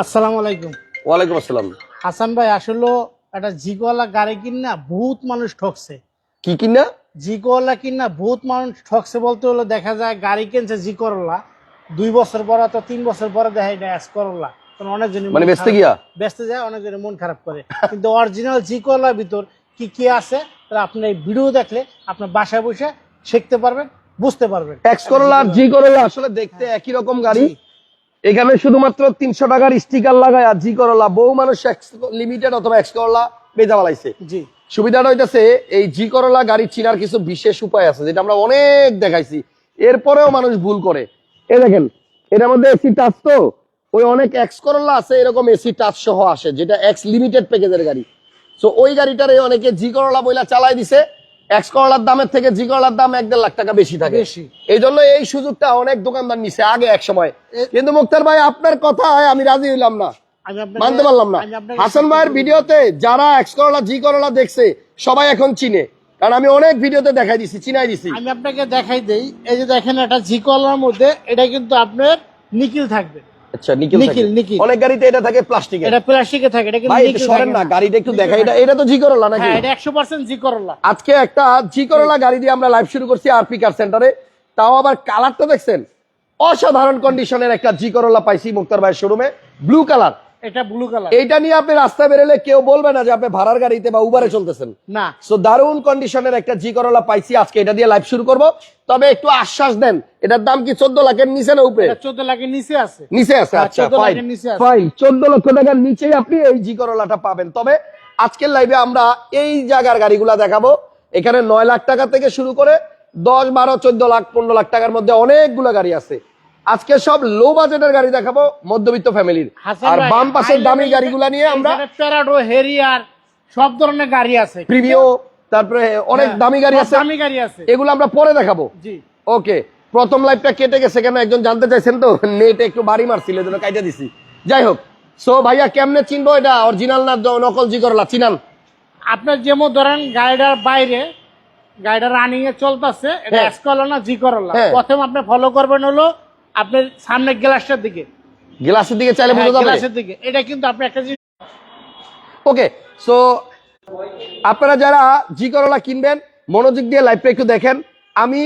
আসসালামু আলাইকুম। ওয়ালাইকুম আসসালাম। হাসান ভাই আসলে একটা জিকোয়ালা গাড়ি কিনা বহুত মানুষ ঠকছে। কি কিনা জিকোয়ালা কিনা বহুত মানুষ ঠকছে বলতে হলো দেখা যায় গাড়ি কিনছে জিকরলা দুই বছর পর অথবা তিন বছর পরে দেখা করলা। কারণ অনেকজন মানে বেচতে গিয়া? ব্যস্ত যায় অনেকজনের মন খারাপ করে। কিন্তু অরিজিনাল জি করলার ভিতর কি কি আছে তাহলে আপনি এই ভিডিও দেখলে আপনার বাসায় বসে শিখতে পারবেন বুঝতে পারবেন। এক্স করোলা জি করোলা আসলে দেখতে একই রকম গাড়ি। এখানে শুধুমাত্র তিনশো টাকার স্টিকার লাগায় আর জি করলা বহু মানুষ লিমিটেড অথবা এক্স করলা বেজা বালাইছে। জি। সুবিধাটা হইতেছে এই জি করোলা গাড়ি চিনার কিছু বিশেষ উপায় আছে যেটা আমরা অনেক দেখাইছি। এরপরেও মানুষ ভুল করে। এই দেখেন এটার মধ্যে এসি টাচ তো ওই অনেক এক্স করোলা আছে এরকম এসি টাচ সহ আসে যেটা এক্স লিমিটেড প্যাকেজের গাড়ি। তো ওই গাড়িটারে অনেকে জি করলা বইলা চালাই দিছে এক্স করোলার দামের থেকে জি করোলার দাম এক দেড় লাখ টাকা বেশি থাকে। এই জন্য এই সুযোগটা অনেক দোকানদার নিছে আগে এক সময়। কিন্তু মুক্তার ভাই আপনার কথায় আমি রাজি হইলাম না। মানতে পারলাম না। হাসান ভাইয়ের ভিডিওতে যারা এক্স করলা জি করলা দেখছে সবাই এখন চিনে। কারণ আমি অনেক ভিডিওতে দেখাই দিছি চিনাই দিছি। আমি আপনাকে দেখাই দেই এই যে দেখেন একটা জি কলার মধ্যে এটা কিন্তু আপনার নিকিল থাকবে। আচ্ছা নিকেল নিকেল, নিকেল। অনেক গাড়িতে এটা থাকে প্লাস্টিকের। এটা প্লাস্টিকে থাকে এটা কিন্তু নিকেল সরেন না না। গাড়িটা একটু দেখাই। এটা এটা তো জি করলা নাকি? হ্যাঁ এটা একশো পার্সেন্ট জি করলা আজকে একটা জি করলা গাড়ি দিয়ে আমরা লাইভ শুরু করছি আরপি কার সেন্টারে তাও আবার কালারটা দেখছেন? অসাধারণ কন্ডিশনের একটা জি করলা পাইছি মুক্তার ভাইয়ের শোরুমে ব্লু কালার এটা ব্লু কালার এইটা নিয়ে আপনি রাস্তায় বেরোলে কেউ বলবে না যে আপনি ভাড়ার গাড়িতে বা উবারে চলতেছেন। না। সো দারুণ কন্ডিশনের একটা জি করলা পাইছি আজকে এটা দিয়ে লাইভ শুরু করব। তবে একটু আশ্বাস দেন এটার দাম কি চোদ্দ লাখের নিচে না উপরে? চোদ্দ লাখের নিচে আছে। নিচে আছে আচ্ছা 14 ফাইন লাখের নিচে আছে। ফাইন চোদ্দ লক্ষ টাকার নিচেই আপনি এই জি করলাটা পাবেন। তবে আজকের লাইভে আমরা এই জায়গার গাড়িগুলা দেখাবো। এখানে নয় লাখ টাকা থেকে শুরু করে দশ বারো চোদ্দ লাখ পনেরো লাখ টাকার মধ্যে অনেকগুলো গাড়ি আছে। আজকে সব লো বাজেটের গাড়ি দেখাবো মধ্যবিত্ত ফ্যামিলির আর বাম পাশের দামি গাড়িগুলা নিয়ে আমরা প্যারাডো হেরিয়ার সব ধরনের গাড়ি আছে। প্রিভিও তারপরে অনেক হ্যাঁ, দামি গাড়ি আছে। দামি গাড়ি আছে। এগুলো আমরা পরে দেখাবো। জি। ওকে প্রথম লাইভটা কেটে গেছে কেন একজন জানতে চাইছেন তো? নেটে একটু বাড়ি মারছিল এজন্য কাইটা দিছি। যাই হোক সো ভাইয়া কেমনে চিনবো এটা? অরিজিনাল না নকল জি করলা চিনান। আপনার যেমন ধরেন গাড়িটার বাইরে গাড়িটা রানিং এ চলতেছে এটা হ্যাঁ। এস করলা না জি করলা হ্যাঁ। প্রথম আপনি ফলো করবেন হলো আপনার সামনে গ্লাসটার দিকে। গ্লাসের দিকে চাইলে হ্যাঁ, বোঝা যাবে গ্লাসের দিকে। এটা কিন্তু আপনি একটা জিনিস ওকে সো আপনারা যারা জি করলা কিনবেন মনোযোগ দিয়ে লাইভটা একটু দেখেন। আমি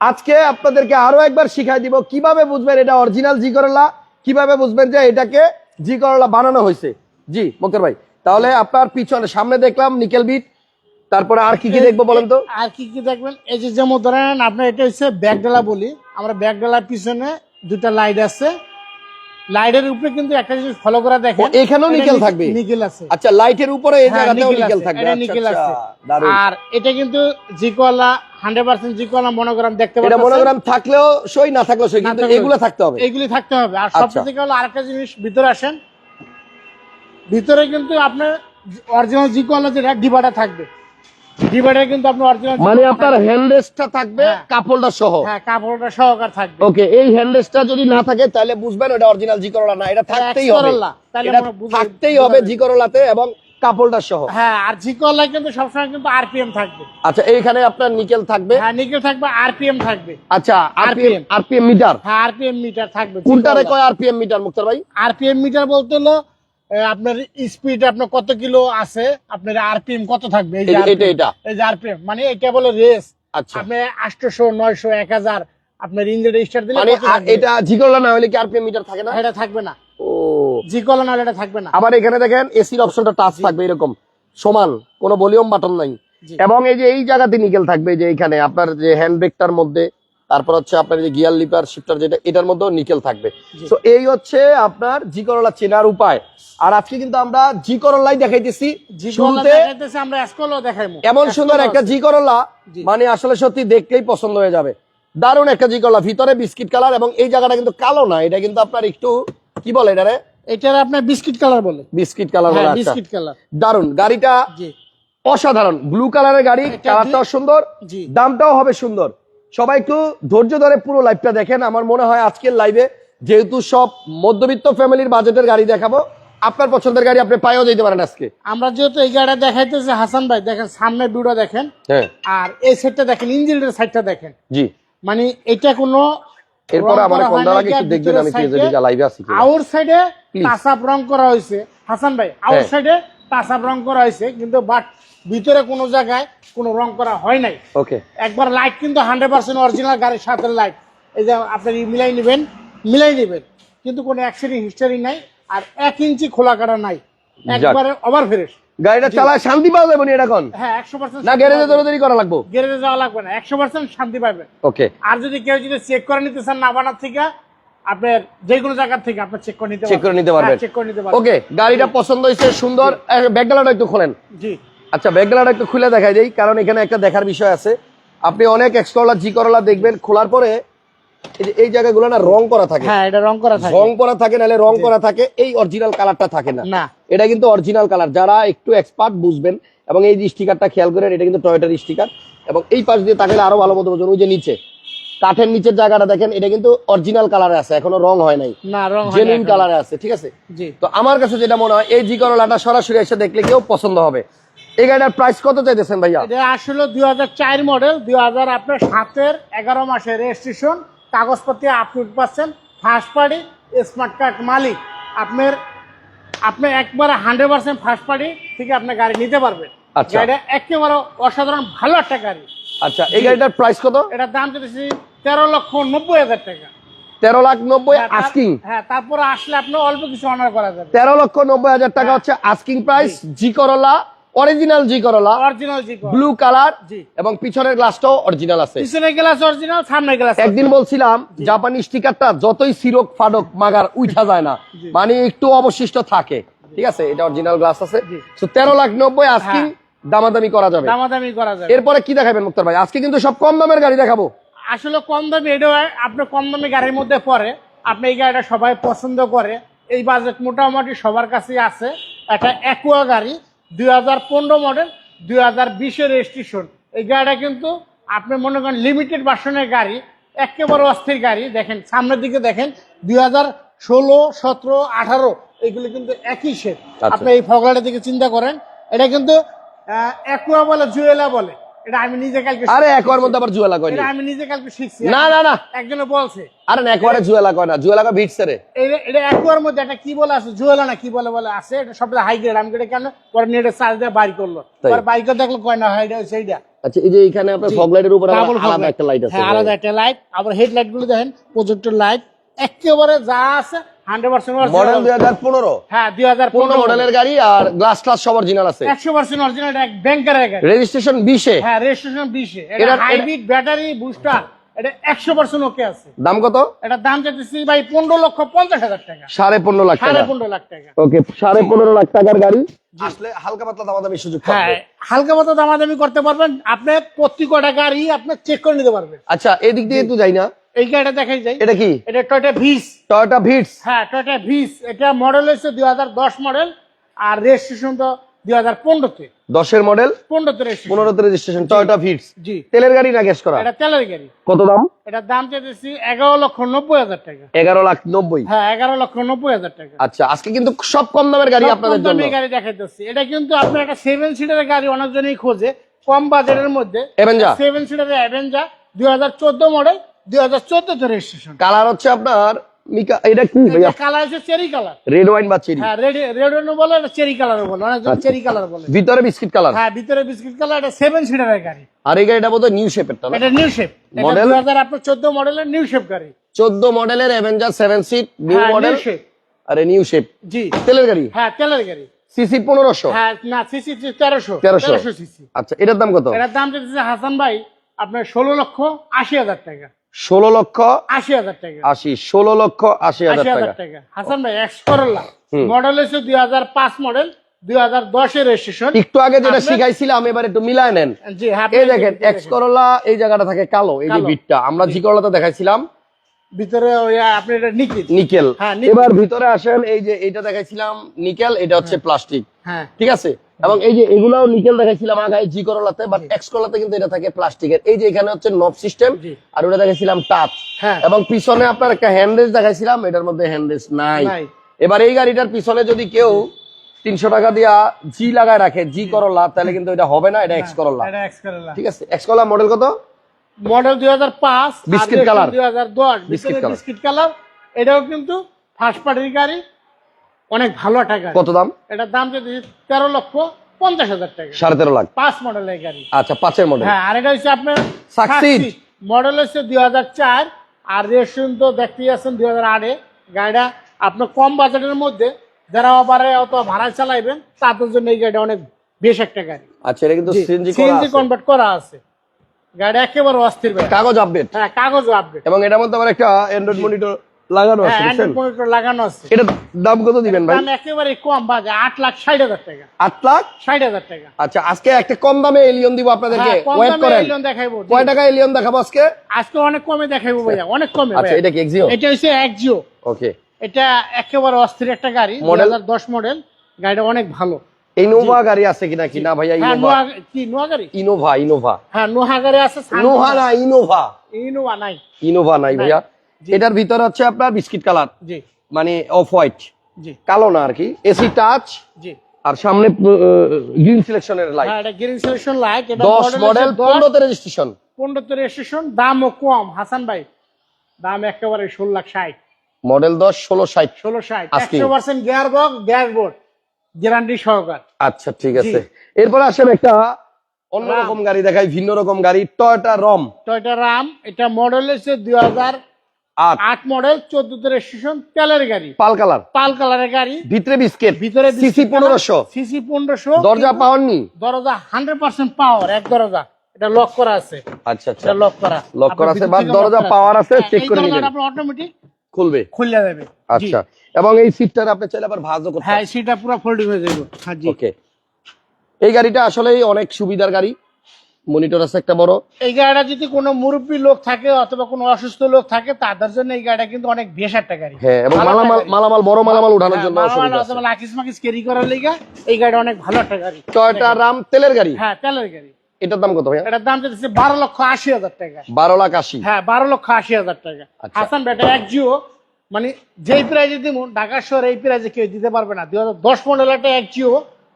আজকে আপনাদেরকে আরও একবার শিখাই দিব কীভাবে বুঝবেন এটা অরিজিনাল জি করলা কীভাবে বুঝবেন যে এটাকে জি করলা বানানো হয়েছে। জি মুখের ভাই তাহলে আপনার পিছনে সামনে দেখলাম নিকেল বিট তারপরে আর কি কি দেখব বলেন তো? আর কি কি দেখবেন? এই যে যেমন ধরেন আপনার এটা হচ্ছে ব্যাগডালা বলি। আমরা ব্যাগডালার পিছনে দুটা লাইট আছে। লাইটের উপরে কিন্তু একটা জিনিস ফলো করা দেখেন এখানেও নিকেল থাকবে? নিকেল আছে। আচ্ছা লাইটের উপরে এই হ্যাঁ, জায়গাতেও নিকেল থাকবে। এটা আচ্ছা, নিকেল আচ্ছা, আছে। আর এটা কিন্তু জিকোয়ালা হান্ড্রেড পার্সেন্ট জিকোয়ালা মনোগ্রাম দেখতে পাচ্ছেন। এটা মনোগ্রাম থাকলেও সই না থাকলেও সই কিন্তু এগুলো থাকতে হবে। এগুলি থাকতে হবে। আর আচ্ছা। সবচেয়ে থেকে হলো আরেকটা জিনিস ভিতরে আসেন। ভিতরে কিন্তু আপনার অরিজিনাল জিকোয়ালা যেটা ডিবাটা থাকবে। ডিবাটা কিন্তু আপনার অরিজিনাল মানে আপনার হ্যান্ডরেস্টটা থাকবে হ্যাঁ। কাপড়টা সহ। হ্যাঁ কাপড়টা সহকার থাকবে। ওকে এই হ্যান্ডরেস্টটা যদি না থাকে তাহলে বুঝবেন ওটা অরিজিনাল জি করলা না এটা থাকতেই হবে। এটা থাকতেই হবে। জি করলাতে এবং কাপড়টা সহ। হ্যাঁ আর জিকোয়ালা কিন্তু সবসময় কিন্তু আরপিএম থাকবে। আচ্ছা এইখানে আপনার নিকেল থাকবে। হ্যাঁ নিকেল থাকবে আরপিএম থাকবে। আচ্ছা আরপিএম আরপিএম মিটার হ্যাঁ আরপিএম মিটার থাকবে কোনটারে কয় আরপিএম মিটার মুক্তার ভাই? আরপিএম মিটার বলতে হলো আপনার স্পিড আপনার কত কিলো আছে? আপনার আরপিএম কত থাকবে? এই যে এটা এই যে আরপিএম মানে এটা বলে রেস আচ্ছা। আপনি আটশোশো নয়শো এক হাজার আপনার ইঞ্জিন স্টার দিলে মানে? এটা জি করলা না হলে কি আরপিএম মিটার থাকে না? এটা থাকবে না। ও। জি কলা নাহলে এটা থাকবে না। আবার এখানে দেখেন এসির অপশনটা টাচ থাকবে এরকম। সমান কোনো ভলিউম বাটন নাই। এবং এই যে এই জায়গাতে নিকেল থাকবে যে এখানে আপনার যে হ্যান্ড ব্রেকটার মধ্যে তারপর হচ্ছে আপনার যে গিয়ার লিপার শিফটার যেটা এটার মধ্যেও নিকেল থাকবে। তো এই হচ্ছে আপনার জি করলা চেনার উপায়। আর আজকে কিন্তু আমরা জি করলাই দেখাইতেছি এমন সুন্দর একটা। জি। করলা মানে আসলে সত্যি দেখতেই পছন্দ হয়ে যাবে। দারুণ একটা জি করলা ভিতরে বিস্কিট কালার এবং এই জায়গাটা কিন্তু কালো না এটা কিন্তু আপনার একটু কি বলে এটারে? এটার আপনার বিস্কিট কালার বলে। বিস্কিট কালার হ্যাঁ বলে আচ্ছা। Biscuit colour. দারুণ গাড়িটা অসাধারণ। ব্লু কালারের গাড়ি এটা কালারটাও সুন্দর দামটাও হবে সুন্দর। সবাই একটু ধৈর্য ধরে পুরো লাইভটা দেখেন। আমার মনে হয় আজকের লাইভে যেহেতু সব মধ্যবিত্ত ফ্যামিলির বাজেটের গাড়ি দেখাবো আপনার পছন্দের গাড়ি আপনি পাইও যেতে পারেন আজকে। আমরা যেহেতু এই গাড়িটা দেখাইতেছি হাসান ভাই দেখেন সামনে দুটো দেখেন। হ্যাঁ। আর এই সাইডটা দেখেন ইঞ্জিনের সাইডটা দেখেন। জি। মানে এটা কোনো এরপরে আমার করা কোন দ্বারা নাই, একটু দেখবেন আমি ভিতরের পেজে লাইভে আছি আউট সাইডে. টাসাপ রং করা হয়েছে। হাসান ভাই আউট। সাইডে টাসাপ রং করা হয়েছে কিন্তু বাট ভিতরে কোনো জায়গায় কোনো রং করা হয় নাই। ওকে একবার লাইট কিন্তু হান্ড্রেড পার্সেন্ট অরিজিনাল গাড়ির সাথে লাইট এই যে আপনি মিলাই নেবেন মিলাই নেবেন। কিন্তু কোনো অ্যাক্সিডেন্ট হিস্টোরি নাই আর এক ইঞ্চি খোলা কাটা নাই। একবারে ওভার ফ্রেশ গাড়িটা চালায় শান্তি পাওয়া যাবে নি এটা কোন হ্যাঁ একশো পার্সেন্ট না গ্যারেজে দৌড়াদৌড়ি করা লাগবো? গ্যারেজে যাওয়া লাগবে না একশো পার্সেন্ট শান্তি পাবেন। ওকে আর যদি কেউ যদি চেক করে নিতে চান নাবানার থেকে আপনার যে কোনো জায়গা থেকে আপনি চেক করে নিতে চেক করে নিতে পারবেন। চেক করে নিতে পারবেন। ওকে গাড়িটা পছন্দ হয়েছে সুন্দর। ব্যাকগ্রাউন্ডটা একটু খোলেন। জি। আচ্ছা ব্যাকগ্রাউন্ড একটু খুলে দেখাই দেই কারণ এখানে একটা দেখার বিষয় আছে। আপনি অনেক এক্সকরলা জি করলা দেখবেন খোলার পরে এই জায়গাগুলো না রং করা থাকে। হ্যাঁ এটা রং করা থাকে। রং করা থাকে নাহলে রং করা থাকে এই অরিজিনাল কালারটা থাকে না। না। এটা কিন্তু অরিজিনাল কালার যারা একটু এক্সপার্ট বুঝবেন এবং এই যে স্টিকারটা খেয়াল করেন এটা কিন্তু টয়টার স্টিকার এবং এই পাশ দিয়ে তাকালে আরও ভালো মতো বোঝেন ওই যে নিচে। কাঠের নিচের জায়গাটা দেখেন এটা কিন্তু অরিজিনাল কালারে আছে এখনও রং হয় নাই। না রং জেনুইন কালারে আছে ঠিক আছে? তো আমার কাছে যেটা মনে হয় এই জি করলাটা সরাসরি এসে দেখলে কেউ পছন্দ হবে। এই গাড়িটার প্রাইস কত চাইতেছেন ভাইয়া? এটা আসলে দুই হাজার চার মডেল দুই হাজার আপনার সাতের এগারো মাসের রেজিস্ট্রেশন কাগজপত্র আপলোড পাচ্ছেন ফার্স্ট পার্টি স্মার্ট কার্ড মালিক। আপনার আপনি একবারে হান্ড্রেড পার্সেন্ট ফার্স্ট পার্টি থেকে আপনি গাড়ি নিতে পারবেন। আচ্ছা। গাড়িটা একেবারে অসাধারণ ভালো একটা গাড়ি। আচ্ছা এই গাড়িটার প্রাইস কত? এটার দাম চলেছে তেরো লক্ষ নব্বই হাজার টাকা। তেরো লাখ নব্বই হ্যাঁ, আস্কিং হ্যাঁ তারপরে আসলে আপনি অল্প কিছু অনার করা যাবে। তেরো লক্ষ নব্বই হাজার টাকা হচ্ছে আস্কিং প্রাইস জি করলা অরিজিনাল জি করলা অরিজিনাল জি ব্লু কালার এবং পিছনের গ্লাসটাও অরিজিনাল আছে। পিছনে গ্লাস অরিজিনাল সামনে গ্লাস একদিন বলছিলাম জাপানি স্টিকারটা যতই সিরক ফাডক মাগার উঠা যায় না। মানে একটু অবশিষ্ট থাকে। ঠিক আছে? এটা অরিজিনাল গ্লাস আছে। তো তেরো লাখ নব্বই আস্কিং হ্যাঁ। দামাদামি করা যাবে। দামাদামি করা যাবে। এরপরে কি দেখাবেন মুক্তার ভাই? আজকে কিন্তু সব কম দামের গাড়ি দেখাবো। আসলে কম দামি এটাও আপনার কম দামি গাড়ির মধ্যে পড়ে। আপনি এই গাড়িটা সবাই পছন্দ করে। এই বাজেট মোটামুটি সবার কাছেই আছে। একটা অ্যাকুয়া গাড়ি। দুই হাজার পনেরো মডেল দুই হাজার বিশের রেজিস্ট্রেশন এই গাড়িটা কিন্তু আপনি মনে করেন লিমিটেড ভার্সনের গাড়ি একেবারে অস্থির গাড়ি। দেখেন সামনের দিকে দেখেন দুই হাজার ষোলো সতেরো আঠারো এগুলো কিন্তু একই সেট আচ্ছা। আপনি এই ফগলাটা দিকে চিন্তা করেন এটা কিন্তু অ্যাকুয়া বলে জুয়েলা বলে। এটা আমি নিজে কালকে আরে একবার মধ্যে আবার এটা আমি নিজে কালকে শিখছি। না না না। একজনে বলছে। আরে না একবারে জুয়েলা কয় না। জুয়েলা কয় ভিটসে রে এটা- মধ্যে একটা কি বলে আছে? জুয়েলা না কি বলে বলে আছে? এটা সবটা হাই গ্রেড আমি এটা কেন? পরে নেটে চার্জ দিয়ে করল? পরে করে দেখল কয় না হয় এটা হচ্ছে আচ্ছা এই যে এখানে আপনার ফগ লাইটের উপরে আবার Double fog আলাদা একটা লাইট আছে হ্যাঁ আলাদা একটা লাইট আবার হেডলাইটগুলো দেখেন প্রজেক্টর লাইট একেবারে যা আছে মডেল দুই হাজার পনেরো। হ্যাঁ দুই হাজার পনেরো। মডেলের গাড়ি আর গ্লাস ক্লাস সব অরিজিনাল আছে। একশো পার্সেন্ট অরিজিনাল এক রেজিস্ট্রেশন বিশে। হ্যাঁ রেজিস্ট্রেশন বিশে। এটা এটা- হাইব্রিড ব্যাটারি বুস্টার এটা একশো পার্সেন্ট ওকে আছে। দাম কত? এটার দাম চাইতেছি ভাই পনেরো লক্ষ পঞ্চাশ হাজার টাকা। সাড়ে পনেরো লাখ সাড়ে পনেরো লাখ টাকা। ওকে সাড়ে পনেরো লাখ টাকার গাড়ি। আসলে হালকা পাতলা দামাদামি সুযোগ হ্যাঁ হালকা মতো দামাদামি করতে পারবেন। আপনি প্রতি কটা গাড়ি আপনি চেক করে নিতে পারবেন। আচ্ছা এদিক দিয়ে একটু যাই না। এই গাড়িটা দেখাই যায় এটা কি? এটা টয়টা ভিস টয়োটা হ্যাঁ টয়টা ভিস এটা মডেল হচ্ছে দুই হাজার দশ মডেল আর রেজিস্ট্রেশন তো দুই হাজার পনেরোতে। দশের মডেল পনেরোতে রেজিস্ট্রেশন পনেরোতে রেজিস্ট্রেশন টয়োটা ভিটস জি। তেলের গাড়ি না গ্যাস করা? এটা তেলের গাড়ি। কত দাম? এটার দাম চাইতেছি এগারো লক্ষ নব্বই হাজার টাকা। এগারো লাখ নব্বই। হ্যাঁ এগারো লক্ষ নব্বই হাজার টাকা। আচ্ছা আজকে কিন্তু সব কম দামের গাড়ি আপনাদের জন্য। গাড়ি দেখাইতেছি। এটা কিন্তু আপনার একটা সেভেন সিটারের গাড়ি অনেকজনই খোঁজে কম বাজেটের মধ্যে? সেভেন সিটারের দুই হাজার চোদ্দ মডেল দুই হাজার রেজিস্ট্রেশন কালার হচ্ছে আপনার মিকা এটা কি ভাইয়া? কালার হচ্ছে চেরি কালার রেড ওয়াইন বা চেরি হ্যাঁ রেড রেড বলে এটা চেরি কালারও বলে অনেকজন আচ্ছা। চেরি কালার বলে। ভিতরে বিস্কিট কালার হ্যাঁ ভিতরে বিস্কিট কালার এটা সেভেন সিটারের গাড়ি। আর এই গাড়িটা বোধহয় নিউ শেপের না? এটা নিউ শেপ আপনার চোদ্দ মডেলের নিউ শেপ গাড়ি। চোদ্দ মডেলের Avenger seven seat new model আরে নিউ শেপ জি। তেলের গাড়ি? হ্যাঁ তেলের গাড়ি। সিসি পনেরোশো? হ্যাঁ না সিসি তেরোশো। তেরোশো। তেরোশো সিসি আচ্ছা এটার দাম কত? এটার দাম চাইতেছে হাসান ভাই আপনার ষোলো লক্ষ আশি হাজার টাকা। ষোলো লক্ষ আশি হাজার টাকা। আশি ষোলো লক্ষ আশি হাজার টাকা। হাসান ভাই এক্স করোলা। মডেল হচ্ছে দুই হাজার পাঁচ মডেল দুই হাজার দশের রেজিস্ট্রেশন একটু আগে যেটা শিখাইছিলাম এবার একটু মিলায় নেন। হ্যাঁ এই দেখেন এক্স করোলা এই জায়গাটা থাকে কালো এই যে বিটটা। আমরা জি। দেখাইছিলাম ভিতরে আপনি এটা নিকেল। নিকেল। এবার ভিতরে আসেন এই যে এইটা দেখাইছিলাম নিকেল এটা হচ্ছে প্লাস্টিক। হ্যাঁ। ঠিক আছে? এবং এই যে এগুলাও নিকেল দেখাইছিলাম আগায় জি করলাতে বাট এক্স করলাতে কিন্তু এটা থাকে প্লাস্টিকের। এই যে এখানে হচ্ছে নব সিস্টেম আর ওটা দেখাইছিলাম টাচ এবং পিছনে আপনার একটা দেখাইছিলাম এটার মধ্যে হ্যান্ড রেস নাই। এবার এই গাড়িটার পিছনে যদি কেউ তিনশো টাকা দিয়া জি লাগায় রাখে জি করলা তাহলে কিন্তু এটা হবে না এটা এক্স করলা এটা এক্স করোলা ঠিক আছে? এক্স করলা মডেল কত? মডেল দুই হাজার পাঁচ Biscuit colour। দুই হাজার দশ। Biscuit colour. এটাও কিন্তু ফার্স্ট পার্টির গাড়ি। অনেক ভালো একটা গাড়ি। কত দাম? এটার দাম যদি তেরো লক্ষ পঞ্চাশ হাজার টাকা। সাড়ে তেরো লাখ। পাঁচ মডেলের গাড়ি। আচ্ছা পাঁচের মডেল হ্যাঁ আর এটা হচ্ছে আপনার Succeed। মডেল হচ্ছে দুই হাজার চার আর রেশন তো দেখতেই আছেন দুই হাজার আটে গাড়িটা আপনার কম বাজেটের মধ্যে যারা আবার অত ভাড়া চালাইবেন তাদের জন্য এই গাড়িটা অনেক বেশ একটা গাড়ি। আচ্ছা এটা কিন্তু সিএনজি কনভার্ট করা আছে। গাড়ি একেবারে অস্থির ভাই। কাগজ আপডেট হ্যাঁ কাগজও আপডেট এবং এটার মধ্যে আবার একটা অ্যান্ড্রয়েড মনিটর লাগানো হ্যাঁ আছে অ্যান্ড্রয়েড মনিটর লাগানো আছে। এটা দাম কত দিবেন ভাই? দাম একেবারে কম বাজে আট লাখ ষাট হাজার টাকা। আট লাখ? ষাট হাজার টাকা। আচ্ছা আজকে একটা কম দামে এলিয়ন দিব আপনাদেরকে। হ্যাঁ, ওয়েট করেন। এলিয়ন দেখাইবো। কয় টাকা এলিয়ন দেখাবো আজকে? আজকে অনেক কমে দেখাইবো ভাইয়া অনেক কমে আচ্ছা এটা কি এক্সিও এটা হচ্ছে একজিও ওকে এটা একেবারে অস্থির একটা গাড়ি Model? মডেল দশ মডেল গাড়িটা অনেক ভালো। ইনোভা গাড়ি আছে কিনা কি? না ভাইয়া হ্যাঁ ইনোভা কি নোয়া গাড়ি? ইনোভা ইনোভা হ্যাঁ নোহা গাড়ি আছে ইনোভা না ইনোভা ইনোভা নাই। ইনোভা নাই ভাইয়া। এটার ভিতরে হচ্ছে আপনার বিস্কিট কালার। জি। মানে অফ হোয়াইট। জি। কালো না আর কি। এসি টাচ জি। আর সামনে গ্রিন সিলেকশনের লাইট হ্যাঁ এটা গ্রিন সিলেকশন লাইট এটা দশ মডেল পনেরোতে রেজিস্ট্রেশন পনেরোতে রেজিস্ট্রেশন দামও কম। হাসান ভাই দাম একেবারে ষোলো লাখ ষাট। মডেল দশ ষোলো ষাট। ষোলো ষাট। Asking. একশো percent gear box dashboard guarantee সহকার। আচ্ছা ঠিক আছে। এরপরে আসেন একটা অন্যরকম গাড়ি দেখাই ভিন্ন রকম গাড়ি টয়টা রম টয়টা রাম এটা মডেল হচ্ছে দুই হাজার আট। মডেল চোদ্দতে রেজিস্ট্রেশন তেলের গাড়ি। পাল কালার। পাল কালারের গাড়ি। ভিতরে বিস্কিট ভিতরে সিসি পনেরোশো। সিসি পনেরোশো। দরজা পাওয়াননি? দরজা হান্ড্রেড পার্সেন্ট পাওয়ার এক দরজা। এটা লক করা আছে। আচ্ছা আচ্ছা। লক করা। Lock করা আছে, বা দরজা power আছে, check করে নিবেন। আপনার অটোমেটিক খুলবে? খুলে যাবে। আচ্ছা। এবং এই সিটটার আপনি চাইলে আবার ভাঁজও করতে হ্যাঁ সেটা পুরো ফোল্ডিং হয়ে যাবে হ্যাঁ জি। ওকে এই গাড়িটা আসলেই অনেক সুবিধার গাড়ি। মনিটর আছে একটা বড়। এই গাড়িটা যদি কোনো মুরব্বী লোক থাকে অথবা কোনো অসুস্থ লোক থাকে তাদের জন্য এই গাড়িটা কিন্তু অনেক বেশ একটা গাড়ি। হ্যাঁ এবং ভালো মালামাল মালামাল বড় মালামাল উঠানোর হ্যাঁ, জন্য মালামাল অথবা লাকিস মাকিস ক্যারি করার লিগা এই গাড়িটা অনেক ভালো একটা গাড়ি। টয়টা রাম তেলের গাড়ি? হ্যাঁ তেলের গাড়ি। এটার দাম কত ভাইয়া? এটার দাম যাচ্ছে বারো লক্ষ আশি হাজার টাকা। বারো লাখ আশি। হ্যাঁ বারো লক্ষ আশি হাজার টাকা। আচ্ছা। হাসান বেটা এক জিও। মানে যেই প্রাইজে দিব ঢাকা শহরে এই প্রাইজে কেউ দিতে পারবে না। দুই হাজার দশ মডেল একটা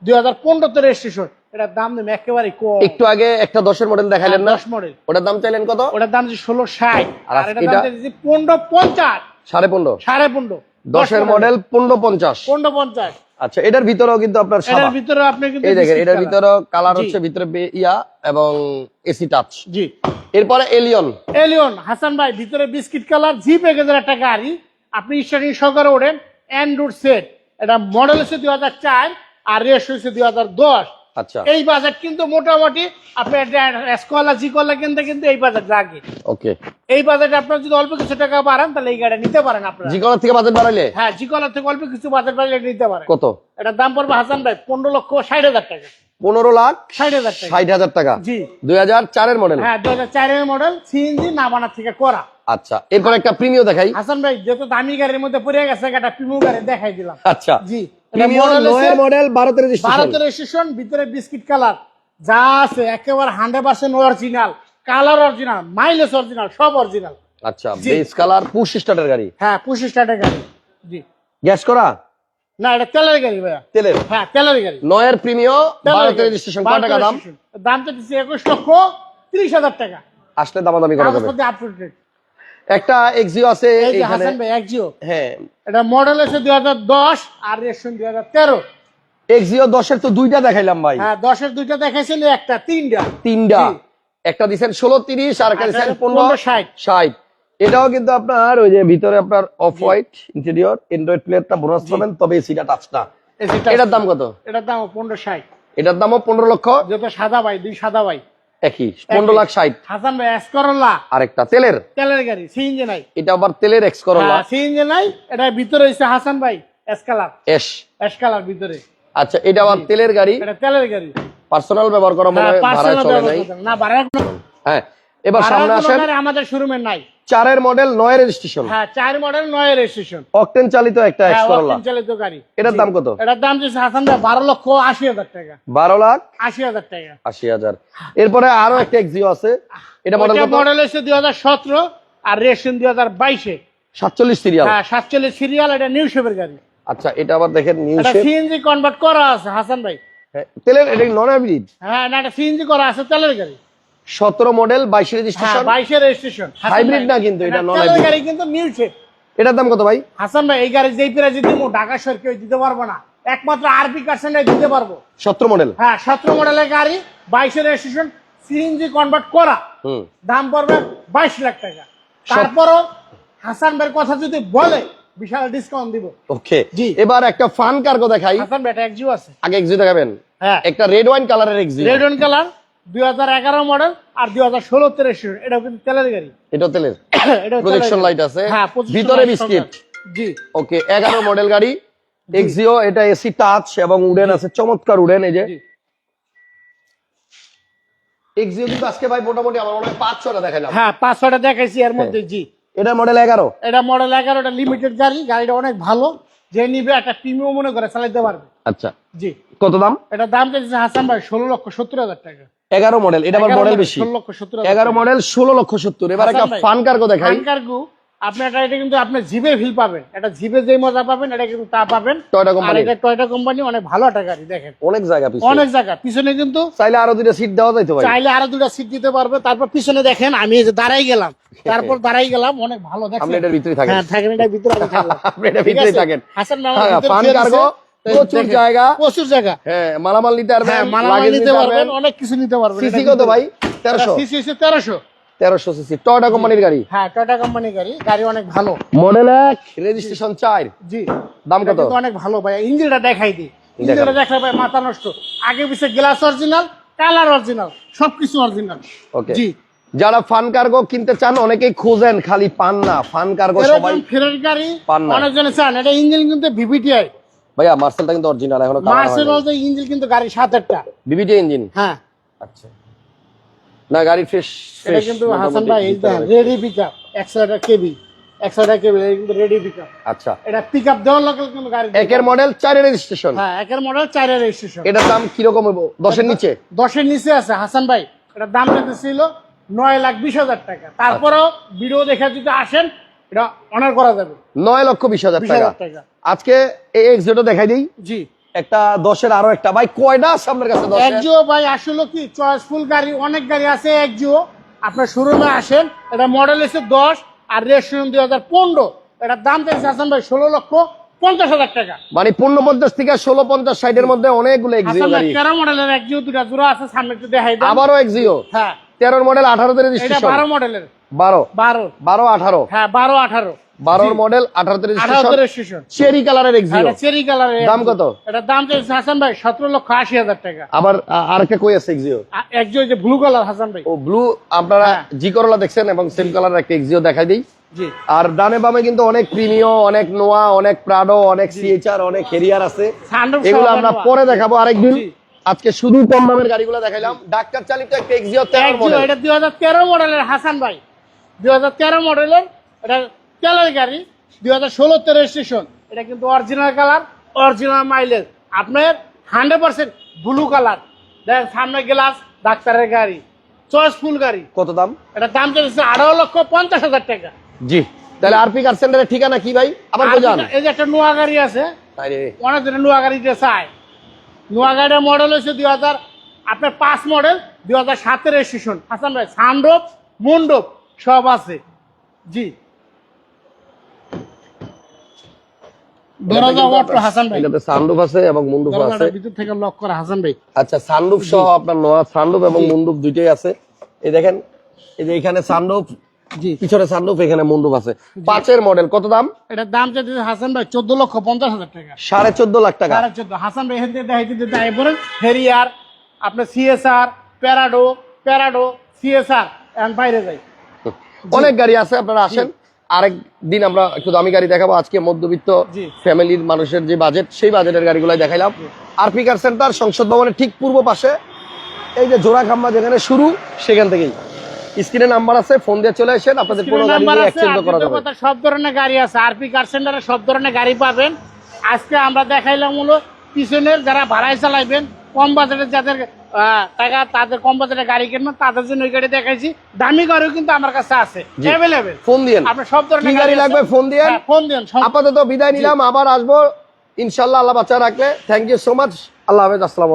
দুই হাজার পনেরোতে রেজিস্ট্রেশন এটার দাম একেবারে কম। একটু আগে একটা দশের মডেল দেখাইলেন না? দশ মডেল ওটার দাম চাইলেন কত? ওটার দাম যে ষোলো ষাট। আর আর এটার দাম এটা? চাইছি পনেরো পঞ্চাশ। সাড়ে পনেরো। সাড়ে পনেরো। দশের মডেল পনেরো পঞ্চাশ। পনেরো পঞ্চাশ। আচ্ছা এটার ভিতরেও কিন্তু আপনার এটার ভিতরে আপনি কিন্তু এই দেখেন এটার ভিতরে কালার হচ্ছে ভিতরে ইয়া এবং এসি টাচ জি। এরপরে এলিয়ন এলিয়ন হাসান ভাই ভিতরে বিস্কিট কালার জি প্যাকেজের একটা গাড়ি। আপনি স্টার্টিং সহকারে ওঠেন। অ্যান্ড্রয়েড সেট এটা মডেল হচ্ছে দুই হাজার চার আর রেস হচ্ছে দুই হাজার দশ। আচ্ছা। এই বাজেট কিন্তু মোটামুটি আপনি স্কলা জি কলা কিনতে কিন্তু এই বাজেট লাগে। ওকে। এই বাজেটে আপনার যদি অল্প কিছু টাকা বাড়ান তাহলে এই গাড়ি নিতে পারেন আপনারা। জিকলার থেকে বাজেট বাড়াইলে? হ্যাঁ জিকলার থেকে অল্প কিছু বাজেট বাড়লে নিতে পারেন। কত? এটার দাম পড়বে হাসান ভাই পনেরো লক্ষ ষাট হাজার টাকা। পনেরো লাখ ষাট হাজার টাকা। দুই হাজার চারের মডেল হ্যাঁ দু হাজার চারের মডেল সিএনজি নাবানা থেকে করা। আচ্ছা এরপর একটা প্রিমিয় দেখাই। হাসান ভাই যেহেতু দামি গাড়ির মধ্যে পড়ে গেছে একটা প্রিমিয়াম গাড়ি দেখাই দিলাম। আচ্ছা জি। মডেল বারোতে ভারতের রেজিস্ট্রেশন ভিতরে বিস্কিট কালার যা আছে একেবারে hundred percent original colour original mileage original সব অরিজিনাল আচ্ছা। বেস কালার পুশ স্টার্টের গাড়ি। হ্যাঁ গাড়ি। জি। গ্যাস করা? না এটা তেলের গাড়ি ভাইয়া। তেলের? হ্যাঁ তেলের গাড়ি। নয়ের প্রিমিয় গাড়ি। রেজিস্ট্রেশন কত টাকা দাম? দাম তো দিচ্ছে একুশ লক্ষ তিরিশ হাজার টাকা। আসলে দামাদামি করা যাবে। একটা এক্সিও আছে এই যে হাসান ভাই এক জিও হ্যাঁ। এটা মডেল আছে দুই হাজার দশ আর রেজিস্ট্রেশন দুই হাজার তেরো। এক্সিও দশের তো দুইটা দেখাইলাম ভাই। হ্যাঁ দশের দুইটা দেখাইছেন একটা তিনটা। তিনটা। একটা দিচ্ছেন ষোলো তিরিশ আর একটা পনেরো 15 ষাট। ষাট। এটাও কিন্তু আপনার ওই যে ভিতরে আপনার অফ হোয়াইট ইন্টেরিয়র এন্ড্রয়েড প্লেয়ারটা বোনাস পাবেন তবে এসিটা টাচটা এটার দাম কত? এটার দাম পনেরো ষাট। এটার দামও পনেরো লক্ষ। যত সাদা ভাই দুই সাদা ভাই। একই পনেরো লাখ ষাট। হাসান ভাই এসকরল্লা আরেকটা তেলের। তেলের গাড়ি সিএনজি নাই। এটা আবার তেলের এক্স করলা সিএনজি নাই এটা ভিতরে হচ্ছে হাসান ভাই এসকালার এস এসকালার ভিতরে। আচ্ছা এটা আবার তেলের গাড়ি? এটা তেলের গাড়ি। পার্সোনাল ব্যবহার করা মনে হ্যাঁ, personal চলে নাই? না ভাড়া কোনো- হ্যাঁ এবার সামনে আসেন। আমাদের শোরুমে নাই। চারের মডেল নয় রেজিস্ট্রেশন হ্যাঁ চার মডেল নয় রেজিস্ট্রেশন অকটেন চালিত একটা হ্যাঁ অকটেন চালিত গাড়ি। এটার দাম কত? এটার দাম দিচ্ছে হাসান ভাই বারো লক্ষ আশি হাজার টাকা। বারো লাখ আশি হাজার টাকা। আশি হাজার। এরপরে আরও একটা এক্সিও আছে। এটা মডেল কত? মডেল হচ্ছে দুই হাজার সতেরো আর রেজিস্ট্রেশন দুই হাজার বাইশে। সাতচল্লিশ সিরিয়াল হ্যাঁ সাতচল্লিশ সিরিয়াল এটা নিউ শেপের গাড়ি। আচ্ছা এটা আবার দেখেন নিউ এটা সিএনজি কনভার্ট করা আছে হাসান ভাই। তেলের এটা নন হাইব্রিড হ্যাঁ না এটা সিএনজি করা আছে তেলের গাড়ি। সতেরো মডেল বাইশ রেজিস্ট্রেশন বাইশের রেজিস্ট্রেশন Hybrid না কিন্তু, এটা non-hybrid। গাড়ি কিন্তু নিউ শেপ এটার দাম কত ভাই? হাসান ভাই এই গাড়ি যেই প্রাইজে দিব ঢাকা শহর কেউ দিতে পারব না। একমাত্র আরপি কার্সেন্টে দিতে পারব। সতেরো মডেল হ্যাঁ সতেরো মডেলের গাড়ি বাইশের রেজিস্ট্রেশন সিএনজি কনভার্ট করা। হুম। দাম পড়বে বাইশ লাখ টাকা। তারপরও হাসান ভাইয়ের কথা যদি বলে বিশাল ডিসকাউন্ট দিব। ওকে। জি। এবার একটা ফান কার্গো দেখাই। হাসান ভাই এটা একজিও আছে। আগে এক্সিও দেখাবেন। হ্যাঁ। একটা রেড ওয়াইন কালারের এক্সিও রেড ওয়াইন কালার দুই হাজার এগারো মডেল আর দুই হাজার ষোলো রেজিস্ট্রেশন এটা কিন্তু তেলের গাড়ি। এটা তেলের? এটা Projection light আছে। হ্যাঁ ভিতরে light জি। ওকে এগারো মডেল গাড়ি। এক্সিও এটা এসি টাচ এবং উডেন আছে চমৎকার উডেন এই যে। এক্সিও কিন্তু আজকে ভাই মোটামুটি আমার মনে হয় পাঁচ ছটা হ্যাঁ পাঁচ ছটা দেখাইছি এর মধ্যে জি। এটা মডেল এগারো? এটা মডেল এগারো এটা লিমিটেড গাড়ি। গাড়িটা অনেক ভালো। যে নিবে একটা প্রিমিয়াম মনে করে চালাতে পারবে। আচ্ছা। জি। কত দাম? এটা দাম চাইছে হাসান ভাই ষোলো লক্ষ সত্তর হাজার টাকা। এগারো মডেল এটা আবার মডেল বেশি। এগারো মডেল ষোলো লক্ষ সত্তর। এবার একটা ফান কার্গো দেখাই। কার্গো আপনি এটা এটা কিন্তু আপনি জিভে ফিল পাবেন। এটা জিভে যে মজা পাবেন এটা কিন্তু তা পাবেন। টয়টা কোম্পানি এটা টয়টা কোম্পানি অনেক ভালো একটা গাড়ি দেখেন। অনেক জায়গা পিছনে। অনেক জায়গা। পিছনে কিন্তু চাইলে আরও সিট দেওয়া যাইতো ভাই চাইলে আরও দুটা সিট দিতে পারবে। তারপর পিছনে দেখেন আমি এই যে দাঁড়াই গেলাম। তারপর দাঁড়াই গেলাম অনেক ভালো আপনি দেখেন এটার ভিতরে থাকেন। হ্যাঁ থাকেন ভিতরে আপনি থাকেন। হাসান মামা ফান কার্গো, রয়েছে। প্রচুর জায়গা। প্রচুর জায়গা। হ্যাঁ মালামাল নিতে পারবেন হ্যাঁ মালামাল নিতে পারবেন অনেক কিছু নিতে পারবেন। সিসি কত ভাই? তেরোশো। সিসি হচ্ছে তেরোশো। তেরোশো সিসি। টয়টা কোম্পানির গাড়ি? হ্যাঁ টাটা কোম্পানি গাড়ি। গাড়ি অনেক ভালো। মডেল এক রেজিস্ট্রেশন চার। জি। দাম কত? অনেক ভালো ভাই। ইঞ্জিনটা দেখাই দিই। ইঞ্জিনটা দেখলে ভাই মাথা নষ্ট। আগে পিছে গ্লাস অরিজিনাল কালার অরিজিনাল সবকিছু অরিজিনাল ওকে জি। যারা ফান কার্গো কিনতে চান অনেকেই খোঁজেন খালি পান না। ফান কার্গো সবাই ফেরের গাড়ি পান না। অনেকজনে চান। এটা ইঞ্জিন কিন্তু ভিভিটিআই ভাইয়া মার্সেলটা কিন্তু অরিজিনাল এখনও মার্সেল ইঞ্জিন কিন্তু গাড়ি সাতেরটা বিবিটি ইঞ্জিন? হ্যাঁ। আচ্ছা। না গাড়ি ফ্রেশ এটা কিন্তু হাসান ভাই ready pickup accelerator KB accelerator KB কিন্তু রেডি পিকআপ আচ্ছা। এটা পিকআপ দেওয়ার লোক কিন্তু গাড়ি একের মডেল রেজিস্ট্রেশন হ্যাঁ একের মডেল রেজিস্ট্রেশন এটার দাম দশের নিচে? নিচে আছে হাসান ভাই। এটার দাম ছিল নয় লাখ বিশ হাজার টাকা। তারপরেও ভিডিও দেখে যদি আসেন এটা অনার করা যাবে। নয় লক্ষ বিশ হাজার টাকা। আজকে এই এক্সিটও দেখাই দিই। জি। একটা দশের আরও একটা। ভাই কয়টা আছে আপনার কাছে একজিও ভাই আসলে কি চয়েসফুল গাড়ি অনেক গাড়ি আছে একজিও আপনার শোরুমে আসেন এটা মডেল এসে দশ আর রেজিস্ট্রেশন দুই হাজার পনেরো। এটার দাম চাইছে হাসান ভাই ষোলো লক্ষ পঞ্চাশ হাজার টাকা। মানে পূর্ণ পঞ্চাশ থেকে ষোলো পঞ্চাশ ষাটের মধ্যে অনেকগুলো এক্সিও হাসান গাড়ি। তেরো মডেলের একজিও দুটা জোড়া আছে সামনে একটু দেখাই আবারও এক্সিও হ্যাঁ। তেরোর মডেল আঠারোতে এটা রেজিস্ট্রেশন বারো মডেলের বারো। বারো। বারো আঠারো। হ্যাঁ বারো আঠারো। বারোর মডেল আঠারোতে আঠারো রেজিস্ট্রেশন চেরি কালারের এক্সিও চেরি কালারের দাম কত? এটার দাম চাইছে হাসান ভাই সতেরো লক্ষ আশি হাজার টাকা। আবার আ- আরেকটা কই আছে এক্সিও একজন যে ব্লু কালার হাসান ভাই। ও ব্লু আপনারা হ্যাঁ। জি করলা দেখছেন এবং সেম কালারের একটা এক্সিও দেখাই দিই। আর ডানে বামে কিন্তু অনেক প্রিমিও অনেক নোয়া অনেক প্রাডো অনেক সিএচআর অনেক হেরিয়ার আছে। এগুলো আমরা পরে দেখাবো আরেকদিন। আজকে শুধু কম দামের গাড়িগুলো দেখাইলাম। ডাক্তার চালিত একটা এক্সিও তেরো একজিও, মডেল এটা দুই হাজার তেরো মডেলের হাসান ভাই। দুই হাজার তেরো মডেলের এটা তেলের গাড়ি দুই হাজার ষোলোতে রেজিস্ট্রেশন এটা কিন্তু অরিজিনাল কালার অরিজিনাল মাইলেজ আপনার হান্ড্রেড পার্সেন্ট ব্লু কালার দেখেন সামনে গ্লাস ডাক্তারের গাড়ি। চয়েসফুল গাড়ি। কত দাম? এটা দাম চলেছে আঠারো লক্ষ পঞ্চাশ হাজার টাকা। জি। তাহলে আরপি কার সেন্টারের ঠিকানা কি ভাই? আবার বোঝান। এই যে একটা নোয়া গাড়ি আছে আরে অনেক নোয়া গাড়িতে চায়। নোয়া গাড়ির মডেল হচ্ছে দুই হাজার আপনার পাঁচ মডেল দুই হাজার সাতের রেজিস্ট্রেশন হাসান ভাই সানডোপ মন্ডপ সব আছে। জি। হাসান ভাই। এটাতে সানরুফ আছে এবং মুন্ডুফ আছে। ভিতর থেকে লক করা হাসান ভাই। আচ্ছা সানরুফ সহ আপনার নোয়া সানরুফ এবং মুন্ডুফ দুইটাই আছে। এই দেখেন এই যে এখানে সানরুফ পিছনে সানরুফ এখানে মুন্ডুফ আছে। পাঁচের মডেল কত দাম? এটার দাম চাইছে হাসান ভাই চোদ্দ লক্ষ পঞ্চাশ হাজার টাকা। সাড়ে চোদ্দ লাখ টাকা। সাড়ে চোদ্দ। হাসান ভাই থেকে দেখাইতে দিতে এরপরে হেরিয়ার আপনার সিএসআর প্যারাডো প্যারাডো সিএসআর বাইরে যাই। অনেক গাড়ি আছে আপনারা আসেন। আরেক দিন আমরা একটু দামি গাড়ি দেখাবো। আজকে মধ্যবিত্ত ফ্যামিলির মানুষের যে বাজেট সেই বাজেটের গাড়িগুলাই দেখাইলাম। আরপি কার সেন্টার সংসদ ভবনের ঠিক পূর্ব পাশে এই যে জোড়া খাম্বা যেখানে শুরু সেখান থেকেই। স্ক্রিনে নাম্বার আছে ফোন দিয়ে চলে আসেন আপনাদের কোনো গাড়ি এক্সচেঞ্জ করা যাবে। কথা সব ধরনের গাড়ি আছে আরপি কার সেন্টারে সব ধরনের গাড়ি পাবেন। আজকে আমরা দেখাইলাম হলো পিছনের যারা ভাড়ায় চালাইবেন কম বাজেটের যাদের টাকা তাদের কম বাজেটের গাড়ি কিনবেন তাদের জন্য ওই গাড়ি দেখাইছি। দামি গাড়িও কিন্তু আমার কাছে আছে। অ্যাভেলেবেল ফোন দিয়েন। আপনার সব ধরনের গাড়ি লাগবে ফোন দিয়েন। হ্যাঁ, ফোন দিন সব- আপাতত বিদায় নিলাম আবার আসব। ইনশাল্লাহ আল্লাহ বাচ্চা রাখলে। থ্যাংক ইউ সো মাচ আল্লাহ হাফেজ আসসালাম